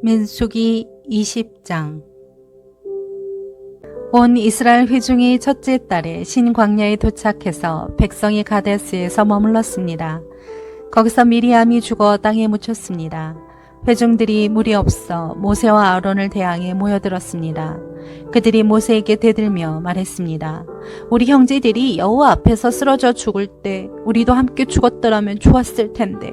민수기 20장 온 이스라엘 회중이 첫째 달에 신광야에 도착해서 백성이 가데스에서 머물렀습니다. 거기서 미리암이 죽어 땅에 묻혔습니다. 회중들이 물이 없어 모세와 아론을 대항해 모여들었습니다. 그들이 모세에게 대들며 말했습니다. 우리 형제들이 여호와 앞에서 쓰러져 죽을 때 우리도 함께 죽었더라면 좋았을 텐데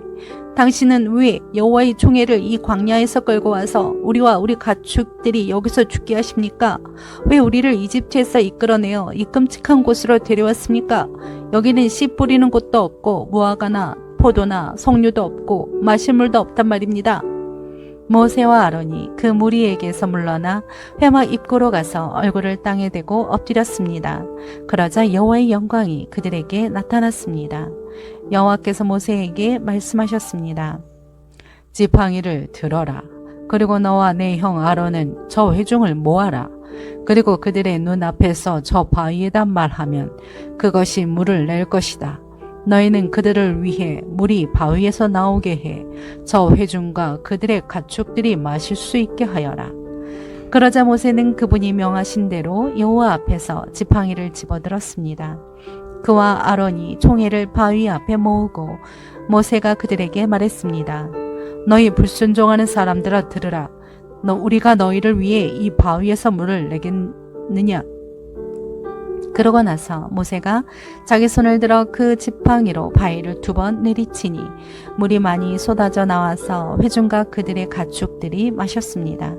당신은 왜 여호와의 총애를 이 광야에서 끌고 와서 우리와 우리 가축들이 여기서 죽게 하십니까? 왜 우리를 이집트에서 이끌어내어 이 끔찍한 곳으로 데려왔습니까? 여기는 씨 뿌리는 곳도 없고 무화과나 포도나 석류도 없고 마실 물도 없단 말입니다. 모세와 아론이 그 무리에게서 물러나 회막 입구로 가서 얼굴을 땅에 대고 엎드렸습니다. 그러자 여호와의 영광이 그들에게 나타났습니다. 여호와께서 모세에게 말씀하셨습니다. 지팡이를 들어라. 그리고 너와 내 형 아론은 저 회중을 모아라. 그리고 그들의 눈 앞에서 저 바위에다 말하면 그것이 물을 낼 것이다. 너희는 그들을 위해 물이 바위에서 나오게 해 저 회중과 그들의 가축들이 마실 수 있게 하여라. 그러자 모세는 그분이 명하신 대로 여호와 앞에서 지팡이를 집어들었습니다. 그와 아론이 총회를 바위 앞에 모으고 모세가 그들에게 말했습니다. 너희 불순종하는 사람들아 들으라. 너 우리가 너희를 위해 이 바위에서 물을 내겠느냐? 그러고 나서 모세가 자기 손을 들어 그 지팡이로 바위를 두 번 내리치니 물이 많이 쏟아져 나와서 회중과 그들의 가축들이 마셨습니다.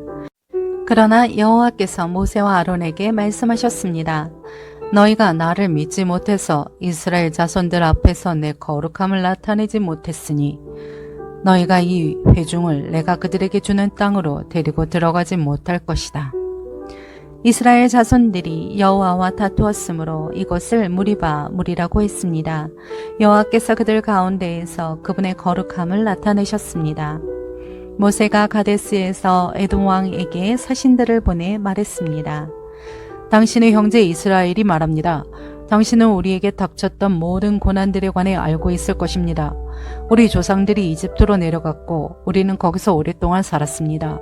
그러나 여호와께서 모세와 아론에게 말씀하셨습니다. 너희가 나를 믿지 못해서 이스라엘 자손들 앞에서 내 거룩함을 나타내지 못했으니 너희가 이 회중을 내가 그들에게 주는 땅으로 데리고 들어가지 못할 것이다. 이스라엘 자손들이 여호와와 다투었으므로 이곳을 무리바 물이라고 했습니다. 여호와께서 그들 가운데에서 그분의 거룩함을 나타내셨습니다. 모세가 가데스에서 에돔 왕에게 사신들을 보내 말했습니다. 당신의 형제 이스라엘이 말합니다. 당신은 우리에게 닥쳤던 모든 고난들에 관해 알고 있을 것입니다. 우리 조상들이 이집트로 내려갔고 우리는 거기서 오랫동안 살았습니다.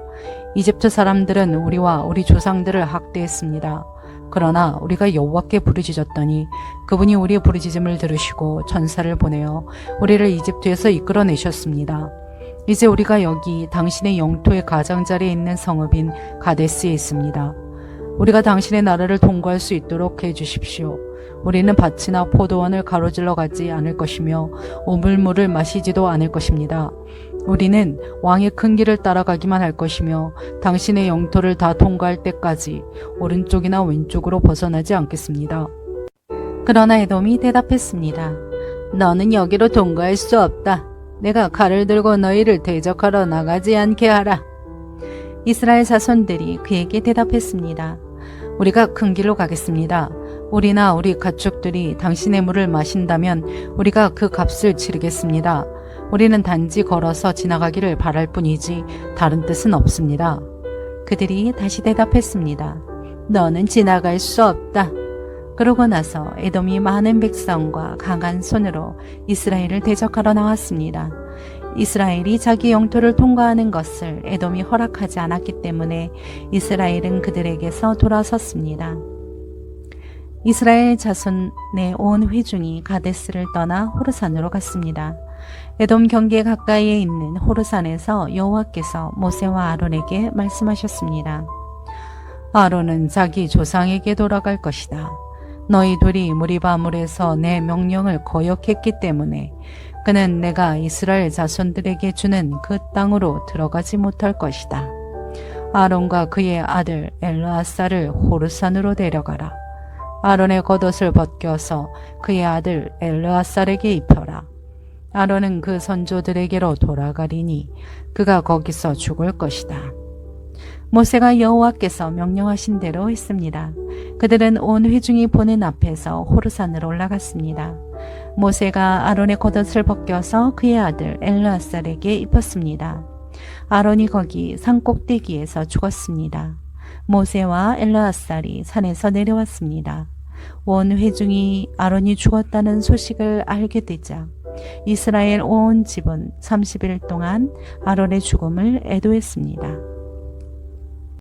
이집트 사람들은 우리와 우리 조상들을 학대했습니다. 그러나 우리가 여호와께 부르짖었더니 그분이 우리의 부르짖음을 들으시고 전사를 보내어 우리를 이집트에서 이끌어내셨습니다. 이제 우리가 여기 당신의 영토의 가장자리에 있는 성읍인 가데스에 있습니다. 우리가 당신의 나라를 통과할 수 있도록 해 주십시오. 우리는 밭이나 포도원을 가로질러 가지 않을 것이며 오물물을 마시지도 않을 것입니다. 우리는 왕의 큰 길을 따라가기만 할 것이며 당신의 영토를 다 통과할 때까지 오른쪽이나 왼쪽으로 벗어나지 않겠습니다. 그러나 에돔이 대답했습니다. 너는 여기로 통과할 수 없다. 내가 칼을 들고 너희를 대적하러 나가지 않게 하라. 이스라엘 자손들이 그에게 대답했습니다. 우리가 큰 길로 가겠습니다. 우리나 우리 가축들이 당신의 물을 마신다면 우리가 그 값을 치르겠습니다. 우리는 단지 걸어서 지나가기를 바랄 뿐이지 다른 뜻은 없습니다. 그들이 다시 대답했습니다. 너는 지나갈 수 없다. 그러고 나서 에돔이 많은 백성과 강한 손으로 이스라엘을 대적하러 나왔습니다. 이스라엘이 자기 영토를 통과하는 것을 에돔이 허락하지 않았기 때문에 이스라엘은 그들에게서 돌아섰습니다. 이스라엘 자손의 온 회중이 가데스를 떠나 호르산으로 갔습니다. 에돔 경계 가까이에 있는 호르산에서 여호와께서 모세와 아론에게 말씀하셨습니다. 아론은 자기 조상에게 돌아갈 것이다. 너희 둘이 무리바물에서 내 명령을 거역했기 때문에 그는 내가 이스라엘 자손들에게 주는 그 땅으로 들어가지 못할 것이다. 아론과 그의 아들 엘라사를 호르산으로 데려가라. 아론의 겉옷을 벗겨서 그의 아들 엘르아살에게 입혀라. 아론은 그 선조들에게로 돌아가리니 그가 거기서 죽을 것이다. 모세가 여호와께서 명령하신 대로 했습니다. 그들은 온 회중이 보는 앞에서 호르산으로 올라갔습니다. 모세가 아론의 겉옷을 벗겨서 그의 아들 엘르아살에게 입혔습니다. 아론이 거기 산 꼭대기에서 죽었습니다. 모세와 엘르아살이 산에서 내려왔습니다. 온 회중이 아론이 죽었다는 소식을 알게 되자 이스라엘 온 집은 30일 동안 아론의 죽음을 애도했습니다.